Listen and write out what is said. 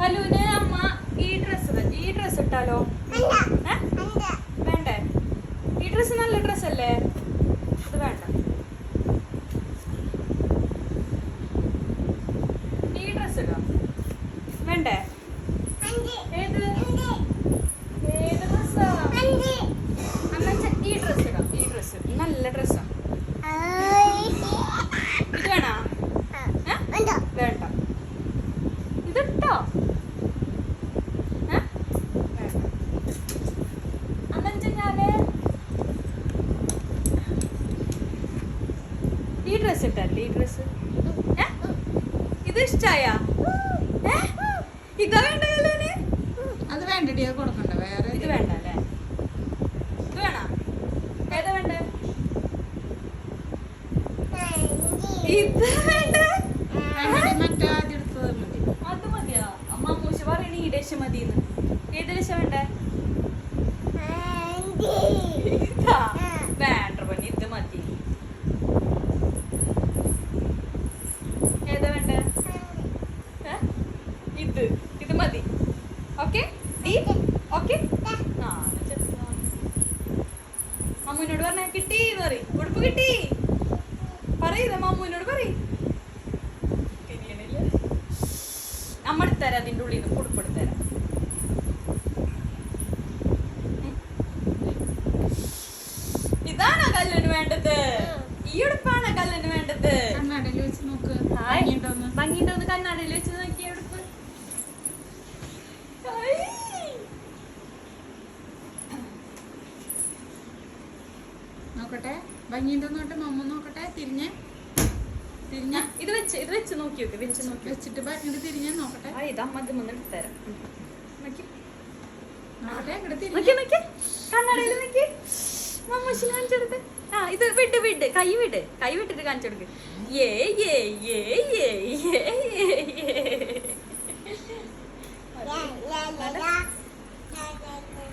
ഹലുവിന് അമ്മ ഈ ഡ്രസ് ഈ ഡ്രസ് ഇട്ടാലോ? വേണ്ടേ. ഈ ഡ്രസ് നല്ല ഡ്രസ് അല്ലേ? ഇത് വേണ്ട. ഈ ഡ്രസ് ഇടാം. വേണ്ടേ ഏത് ഏത് ഡ്രസ്സാ അമ്മ ഈ ഡ്രസ് ഇടാം ഈ ഡ്രസ് നല്ല ഡ്രസ്സാ ഇത് വേണോ ഏ? വേണ്ട വേണ്ട ഈ ഡ്രസ് ഇട്ടല്ലേ ഈ ഡ്രസ് ഇത് ഇഷ്ടായ ഇതാ വേണ്ടല്ലോ അത് വേണ്ടടി അത് കൊടുക്കണ്ട വേറെ ഇത് വേണ്ട? അല്ലേ ഇത് വേണോ ഏതാ വേണ്ട ഇത് വേണ്ട മറ്റേ ആദ്യം എടുത്തത് മതി. അത് അമ്മ മൂശ പറയണ ഈ ഡേശ മതിന്ന് ഏത് ഡേശ വേണ്ടേ? വേണ്ട പണി ഇത് മതി. ഏതാ വേണ്ടേ? ഏ? ഇത്. ഇത് മതി. ഓക്കെ? ഓക്കെ. ആ. മമ്മൂനോട് പറഞ്ഞ കിട്ടി എന്ന് പറയും. ഉടുപ്പ് കിട്ടി? മമ്മൂനോട് പറയും. എടുത്തരാം അതിന്റെ ഉള്ളിൽ നിന്ന് ഉടുപ്പ് തരാം. ഇതാണോ കല്ലിന് വേണ്ടത്. ഈ ഉടുപ്പാണോ കല്ലിന് വേണ്ടത്. കണ്ണാടിയിൽ വെച്ച് നോക്ക്. ഭംഗിയുണ്ടോന്ന്? കണ്ണാടിയിൽ വെച്ച് നോക്കിയ ഉടുപ്പ്. നോക്കട്ടെ. ഭംഗിയുണ്ടോന്ന് നോട്ടെ മമ്മ നോക്കട്ടെ? തിരിഞ്ഞ്. തിരിഞ്ഞ. ഇത് വെച്ച് ഇത് വെച്ച് നോക്കി നോക്കി വെച്ച് നോക്കി വെച്ചിട്ട് ഭംഗി തിരിഞ്ഞാൽ നോക്കട്ടെ. ആ ഇതാ മതി ഇത് തരാം. നോക്കി. നോക്കട്ടെ നോക്കി തിരിഞ്ഞ്. നോക്കി കണ്ണാടിയിൽ നോക്കി. മമ്മൂശി കാണിച്ചെടുത്ത് ആ ഇത് വിട് വിട്ട് കൈ വിട്ട് കൈ വിട്ടിട്ട് കാണിച്ചു കൊടുക്ക്. ഏ ഏ ഏ ഏ ഏ ഏ